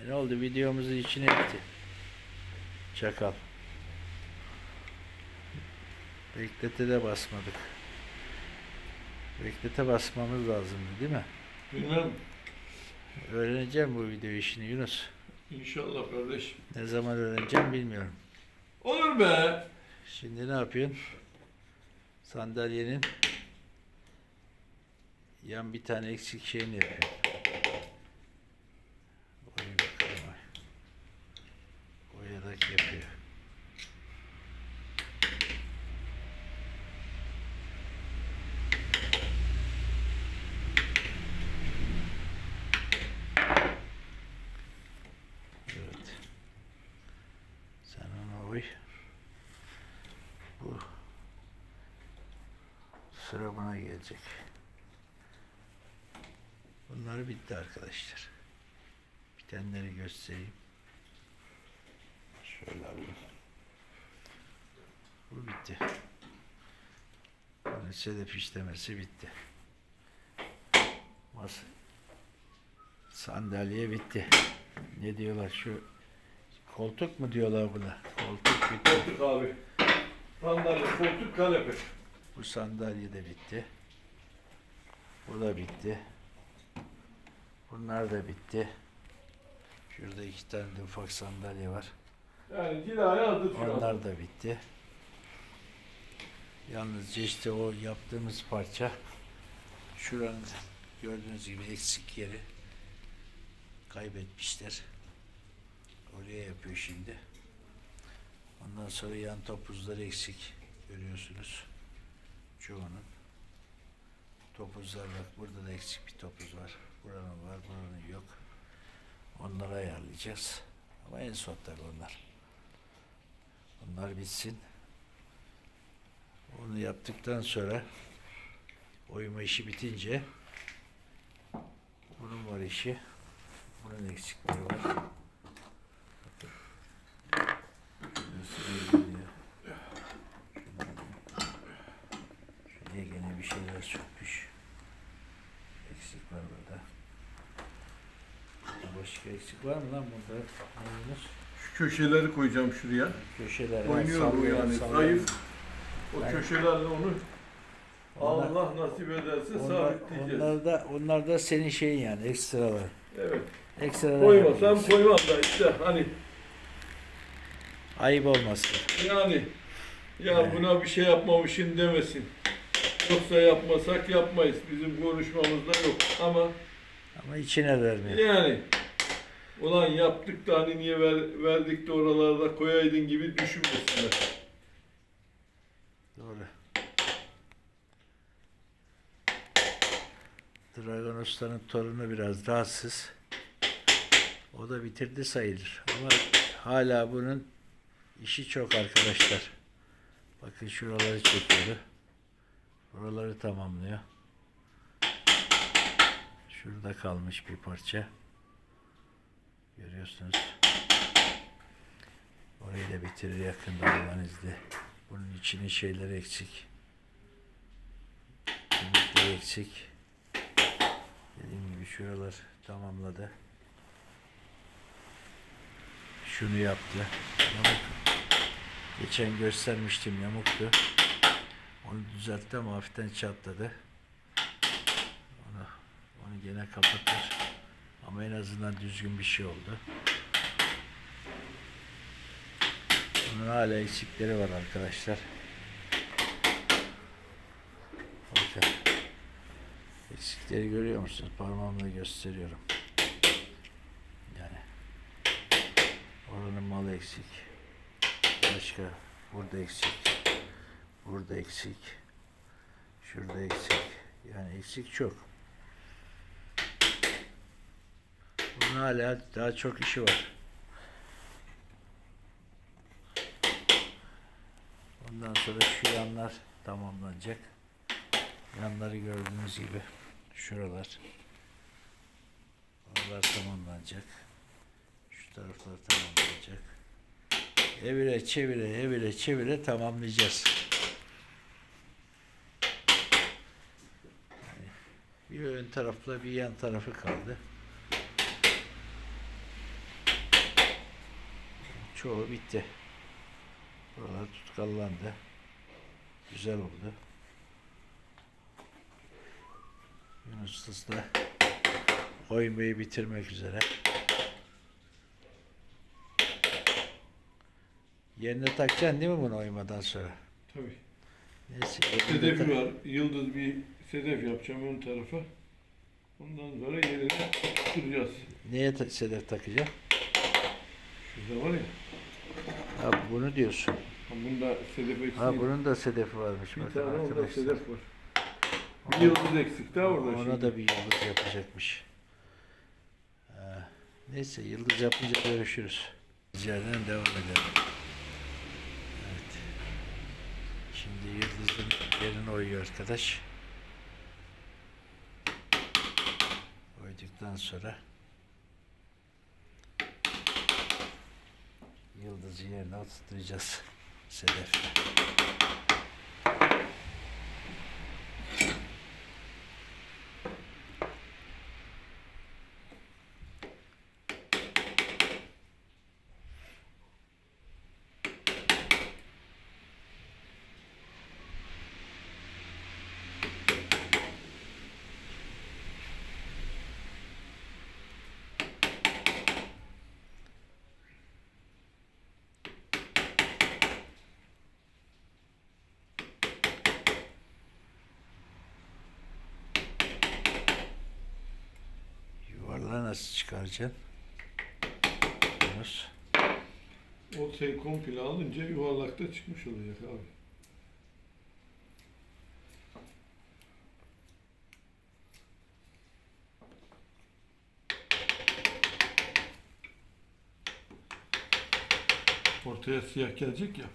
E ne oldu? Videomuzun içine etti. Çakal. Beklete de basmadık. Beklete basmamız lazımdı değil mi? Bilmem. Öğreneceğim bu video işini Yunus. İnşallah kardeşim. Ne zaman öğreneceğim bilmiyorum. Olur be. Şimdi ne yapıyorsun? Sandalyenin yan bir tane eksik şeyini yapıyorsun. Oraya bakalım. Koyarak yapıyor. Evet. Sen ona uy. Bu sıra buna gelecek. Bunlar bitti arkadaşlar. Bitenleri göstereyim. Şöyle alayım. Bu bitti. Bunun sedef işlemesi bitti. Masa. Sandalye bitti. Ne diyorlar şu koltuk mu diyorlar buna? Koltuk bitti. Koltuk abi. Sandalye, koltuk, kanepe. Bu sandalye de bitti. Bu da bitti. Bunlar da bitti. Şurada iki tane de ufak sandalye var. Yani cilaya hazır şu an. Onlar da bitti. Yalnızca işte o yaptığımız parça şuranın gördüğünüz gibi eksik yeri kaybetmişler. Oraya yapıyor şimdi. Ondan sonra yan topuzları eksik görüyorsunuz. Çoğunun. Topuzlar bak burada da eksik bir topuz var. Buranın var, buranın yok. Onları ayarlayacağız. Ama en son tabii onlar. Bunlar bitsin. Onu yaptıktan sonra oyma işi bitince bunun var işi. Bunun eksikleri var. Bakın. Şurası geliyor. Şuraya gene bir şeyler çökmüş. Eksik var burada. Başka eksik var mı lan burada? Ne Yunus? Şu köşeleri koyacağım şuraya. Köşeler. Oynuyor bu yani. sallayalım. Zayıf. O Ben- köşelerle onu Onlar- Allah nasip ederse Onlar, sabitleyeceğiz. onlar da onlar da senin şeyin yani ekstralar. Evet. Ekstralar. Koymasam yapacaksın. koymam da işte hani Ayıp olmasın. yani ya Evet. buna bir şey yapmamışsın demesin. Yoksa yapmasak yapmayız. Bizim konuşmamızda yok. Ama Ama içine vermiyor. yani ulan yaptık da hani niye ver, verdik de oralarda koyaydın gibi düşünmesinler. Doğru. Dragon Usta'nın torunu biraz rahatsız. O da bitirdi sayılır. Ama hala bunun işi çok arkadaşlar. Bakın şuraları çekiyor. Buraları tamamlıyor. Şurada kalmış bir parça. Görüyorsunuz. Orayı da bitirir yakında Allah'ın. Bunun içinin şeyleri eksik. Kemikleri eksik. Dediğim gibi şuralar tamamladı. Şunu yaptı. Yamuk. Geçen göstermiştim yamuktu. Onu düzeltti ama hafiften çatladı. Onu, onu gene kapatır. Ama en azından düzgün bir şey oldu. Bunun hala eksikleri var arkadaşlar. Bakın. Eksikleri görüyor musunuz? Parmağımla gösteriyorum. Yani. Oranın malı eksik. Başka. Burada eksik. Burada eksik. Şurada eksik. Yani eksik çok. Bunun hala daha çok işi var. Ondan sonra şu yanlar tamamlanacak. Yanları gördüğünüz gibi şuralar. Oralar tamamlanacak. Şu taraflar tamamlanacak. Evire çevire evire çevire tamamlayacağız. Yani bir ön tarafla bir yan tarafı kaldı. Çoğu bitti. Buralar tutkallandı. Güzel oldu. Yunus da oymayı bitirmek üzere. Yerine takacaksın değil mi bunu oymadan sonra? Tabii. Neyse. Sedefi var. Yıldız bir sedef yapacağım ön tarafa. Ondan sonra yerine tutturacağız. Neye ta- sedef takacaksın? Şurada var ya. Ha bunu diyorsun. ha Bunda sedef eksik. Ha bunun da sedefi varmış. bir tane orada arkadaşlar. sedef var. Bir yıldız eksik daha orada Ona şimdi. da bir yıldız yapacakmış. Ha, neyse yıldız yapınca görüşürüz. Yerden devam edelim. Evet. Şimdi yıldızın yerini oyuyor arkadaş. Oyduktan sonra yıldızı yerine oturtacağız. Sedefle. Nasıl çıkaracaksın? Yunus. O şey komple alınca yuvarlakta çıkmış olacak abi. Ortaya siyah gelecek ya.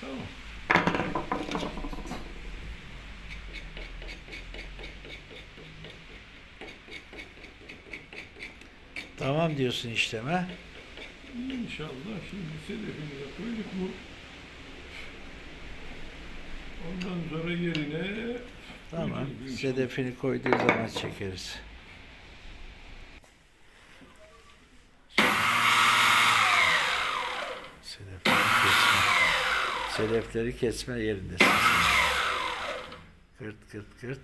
Tamam. Tamam diyorsun işleme. İnşallah şimdi sedefini de koyduk mu? Ondan sonra yerine Tamam. Sedefini koyduğu zaman çekeriz. Sedefleri kesme. Sedefleri kesme yerindesin. Kırt kırt kırt.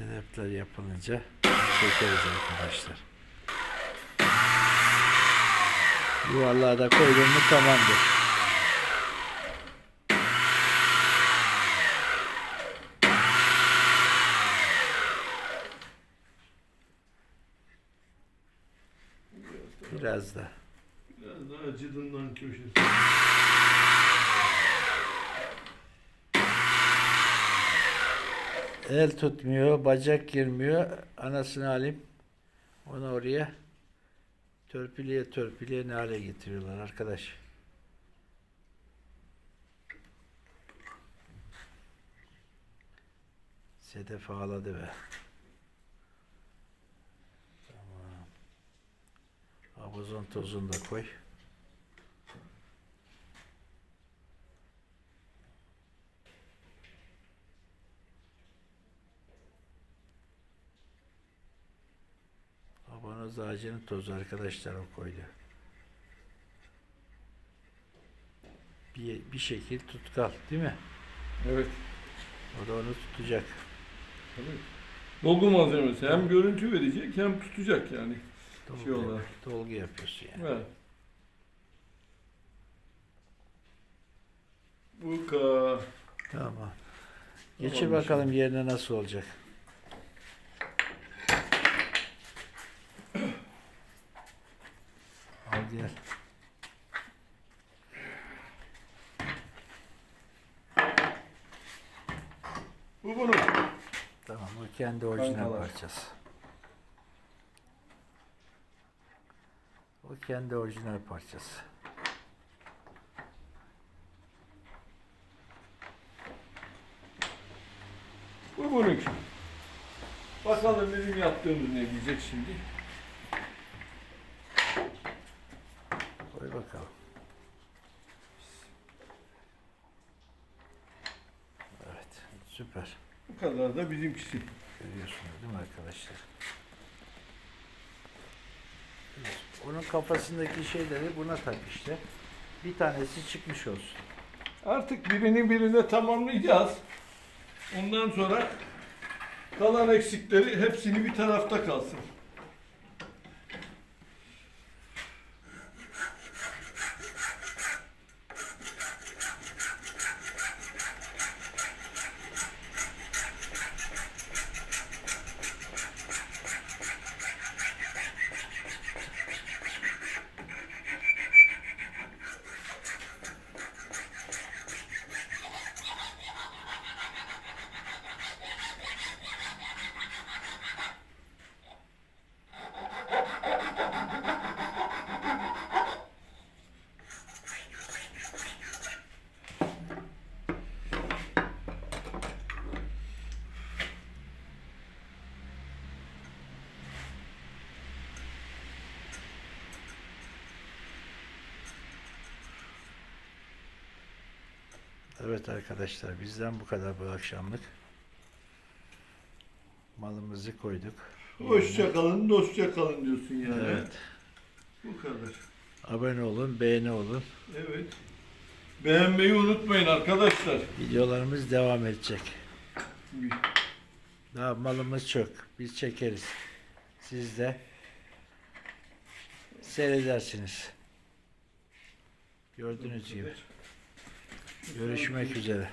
Evet. Sedefler yapılınca çekeriz arkadaşlar. Yuvarlığa da koydun mu tamamdır. Biraz da. biraz daha acıdından köşesi. El tutmuyor, bacak girmiyor. Anasını alayım. Onu oraya törpüleye törpüleye ne hale getiriyorlar arkadaş. Sedef ağladı be. Tamam. Abuzon tozunu da koy. Abanoz ağacının tozu arkadaşlar o koydu. Bir, bir şekil tutkal değil mi? Evet. O da onu tutacak. evet. Dolgu malzemesi hem görüntü verecek hem tutacak yani. Dolgu, Şey olarak. dolgu yapıyorsun yani. Evet. Bu ka Tamam. Geçir Tamam, bakalım yerine nasıl olacak. Gel. bu bunun. Tamam o kendi orijinal Kankalar. parçası. O kendi orijinal parçası. Bu bunun. Bakalım bizim yaptığımız ne diyecek şimdi. Koy bakalım. Evet, süper. Bu kadar da bizimkisi. Görüyorsunuz değil mi arkadaşlar? Onun kafasındaki şeyleri buna tak işte. Bir tanesi çıkmış olsun. Artık birini birine tamamlayacağız. Ondan sonra kalan eksikleri hepsini bir tarafta kalsın. Evet arkadaşlar bizden bu kadar bu akşamlık. Malımızı koyduk. Hoşça kalın, dostça kalın diyorsun yani. Evet. Bu kadar. Abone olun, beğeni olun. Evet. Beğenmeyi unutmayın arkadaşlar. Videolarımız devam edecek. Daha malımız çok. Biz çekeriz. Siz de seyredersiniz. Gördüğünüz gibi. Görüşmek üzere.